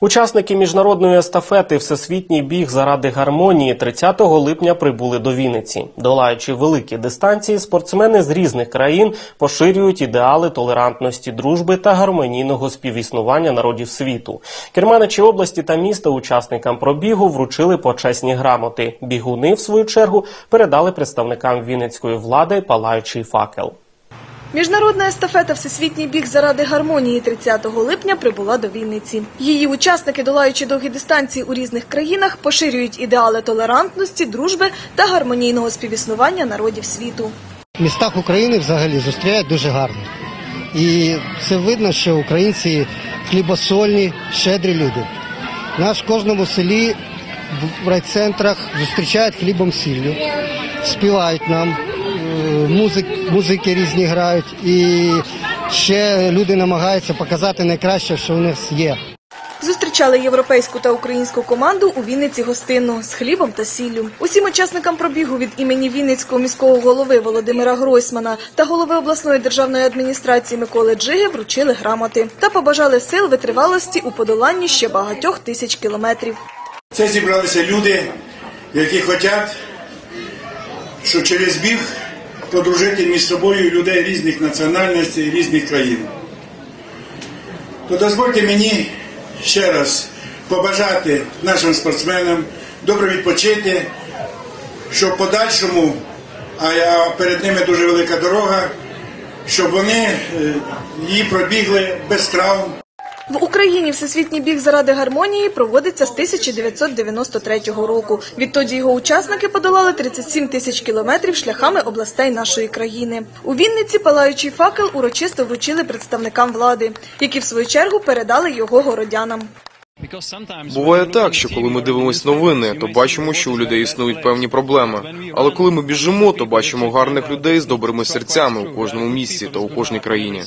Учасники міжнародної естафети Всесвітній біг заради гармонії 30 липня прибули до Вінниці. Долаючи великі дистанції, спортсмени з різних країн поширюють ідеали толерантності, дружби та гармонійного співіснування народів світу. Керманичі області та міста учасникам пробігу вручили почесні грамоти. Бігуни, в свою чергу, передали представникам вінницької влади палаючий факел. Міжнародна естафета Всесвітній біг заради гармонії 30 липня прибула до Вінниці. Її учасники, долаючи довгі дистанції у різних країнах, поширюють ідеали толерантності, дружби та гармонійного співіснування народів світу. В містах України взагалі зустрічають дуже гарно. І це видно, що українці хлібосольні, щедрі люди. Наш в кожному селі в райцентрах зустрічають хлібом сіллю, співають нам, музик, музики різні грають, і ще люди намагаються показати найкраще, що у нас є. Зустрічали європейську та українську команду у Вінниці гостинно з хлібом та сіллю. Усім учасникам пробігу від імені Вінницького міського голови Володимира Гройсмана та голови обласної державної адміністрації Миколи Джиги вручили грамоти та побажали сил витривалості у подоланні ще багатьох тисяч кілометрів. Це зібралися люди, які хочуть, що через біг подружити між собою людей різних національностей, різних країн. То дозвольте мені ще раз побажати нашим спортсменам добре відпочити, щоб в подальшому, а я- перед ними дуже велика дорога, щоб вони е, її пробігли без травм. В Україні всесвітній біг заради гармонії проводиться з 1993 року. Відтоді його учасники подолали 37 тисяч кілометрів шляхами областей нашої країни. У Вінниці палаючий факел урочисто вручили представникам влади, які в свою чергу передали його городянам. Буває так, що коли ми дивимось новини, то бачимо, що у людей існують певні проблеми. Але коли ми біжимо, то бачимо гарних людей з добрими серцями у кожному місці та у кожній країні.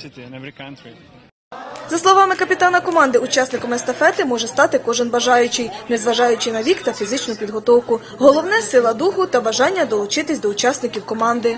За словами капітана команди, учасником естафети може стати кожен бажаючий, незважаючи на вік та фізичну підготовку. Головне сила духу та бажання долучитись до учасників команди.